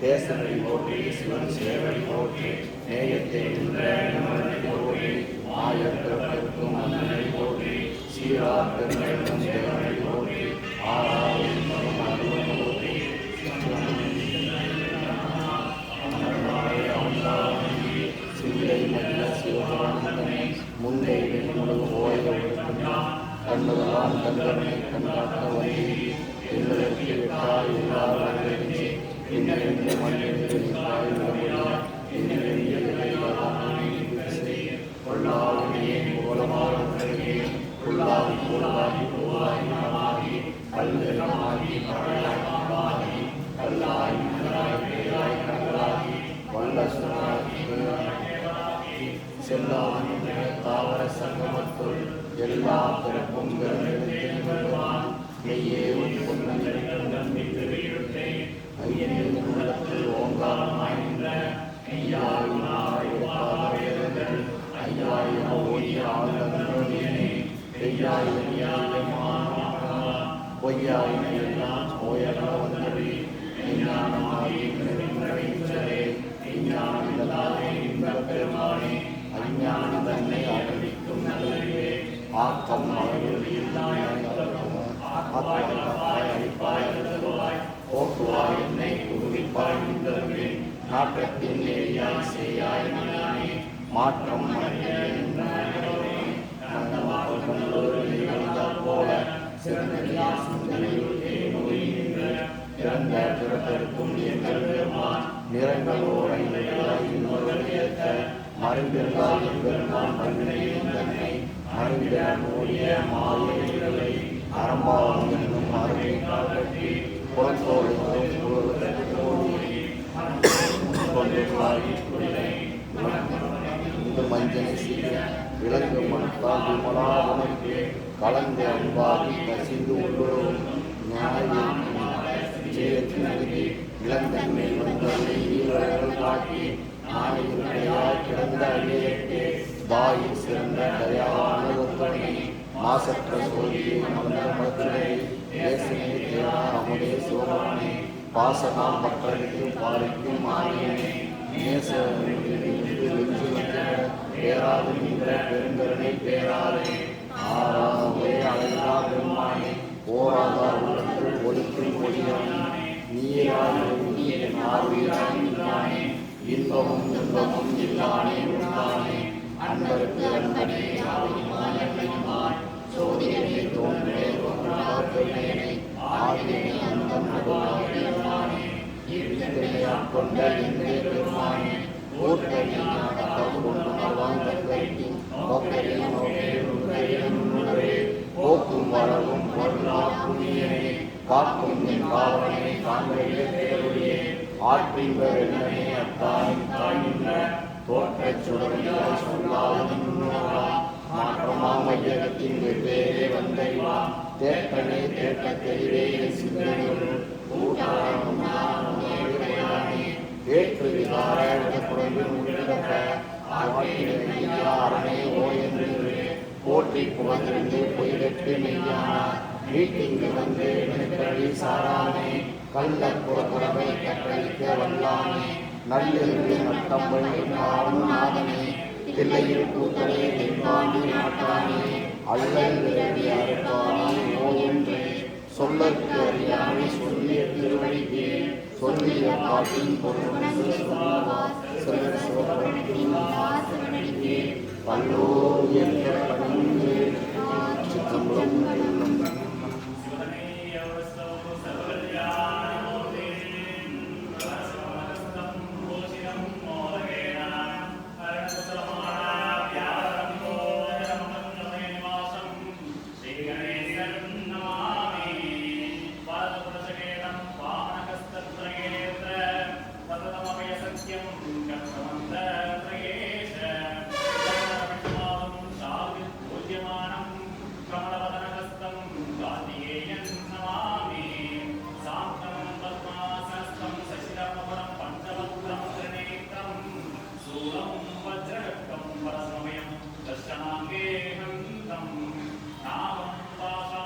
தேசனை போற்றி சிவன் சேவை போற்றி நேயத்தை உள்ள நமனை போற்றி மாயத்திற்கும் அண்ணனை போற்றி சீராக்கங்களை கண்ணுதலால் கண்கருணை கண்காட்ட வந்தி எங்களுக்கு விட்டாய் எல்லார் வரவேற்று இன்னிருந்து மண்ணிற்கு நின்றாய் விடமுடிய இன்னிருந்து கொள்ளாவினையே மூலமாக உள்ளாகி கூடவாகி பூவாகி மனமாகி கல்லுமாகி கடலாய் பாம்பாகி கல்லாய் பேராய் கடலாகி வல்லசுராகி தாவர சங்கமத்துள் எல்லா பிறப்பும் பிறந்தெடுத்தான் உன் ஐயனின் ஓங்காரமாய் நின்ற ஐயாயிரம் ஐயாயிரம் ஓடிய ஆழ்ந்தே ஐயாயிரம் பொய்யாயிரம் எல்லாம் ஓயக வந்தது விஞ்ஞானமாகி நிறைந்தரே விஞ்ஞானமில்லாதே இன்பப் பெருமானே அஞ்ஞான தன்னை ஆக்கம் போக்குவாய் என்னை குருவிப்பாய் நின்றவே நாட்டத்தின் நேரியாய் செய்யாய் நானே மாற்றம் போல சிறந்த பிறப்பிற்கும் எங்கள் பெருமான் நிறங்களோரை ஏற்ற மறைந்திருந்தால் எம்பெருமான் மண்ணினையும் தன்னை மறைந்த ஓடிய மாயை அறம்பாவம் என்னும் அருமை காட்டி புறத்தோடு இந்த மஞ்சனை செய்ய விலங்கு மனத்தால் விமலா உனக்கு கலந்து அன்பாகி கசிந்து உள்ளோரும் நியாயம் செய்யத்தினருக்கு இளந்தன்மை வந்தவரை வீரர்கள் காட்டி நாளையாய் கிடந்த அடியேற்று. தாயின் மாசற்ற சோழியை மந்த மதுரை தேசனை தேவா அமுதே சிவபவனே பாசனால் மக்களுக்கு பாலிக்கும் மாறியனே நேச பேராது நின்ற பெருங்கருணை பேராலே. ஒரே அழகா பெருமானே ஓராதா உள்ளத்தில் ஒழுக்கும் ஒளியானே. நீராய் ஆர்வீராய் நின்றானே. இன்பமும் துன்பமும் இல்லானே உண்டானே. அன்பருக்கு அன்பனே ஆவிமாய் தோன்றாதே ஆதியனே அந்தம் நடுவானே இருந்தனையான் கொண்ட இன்றே பெருமானே ஊர்கனி போக்கும் வரவும் பொருளாக்கும் காக்கும் என் காவலனை காண்கையே தேவடியே ஆற்றின்ப வெள்ளனே அத்தாய் தாயின்ற தோற்றச் சுடரியாய் சொல்லாத மாற்றமா வெவ்வேறே தேற்றனே தேற்ற தெளிவே சிந்தனைகள் ஏற்று விகார இடக்குறைவு முடிந்த அரணே ஓ என்று போற்றி புகழ்ந்திருந்து பொய்கட்டு மெய்யான வீட்டிங்கு வந்து நெருக்கடி சாரானே கள்ள புறப்புறவை கற்றளிக்க வல்லானே நல்லிருந்து நட்டம்பை நாதனே. தில்லையில் கூத்தலே தென்பாண்டி நாட்டானே. அல்லல் விரவி ஓ என்று சொல்லற்கு அறியாமை சொல்லிய திருவடிக்கு சொல்லிய பாட்டின் பொருள். பல்லோர் என்ற பணிந்து. சித்தம்பலம் देहं तं नावं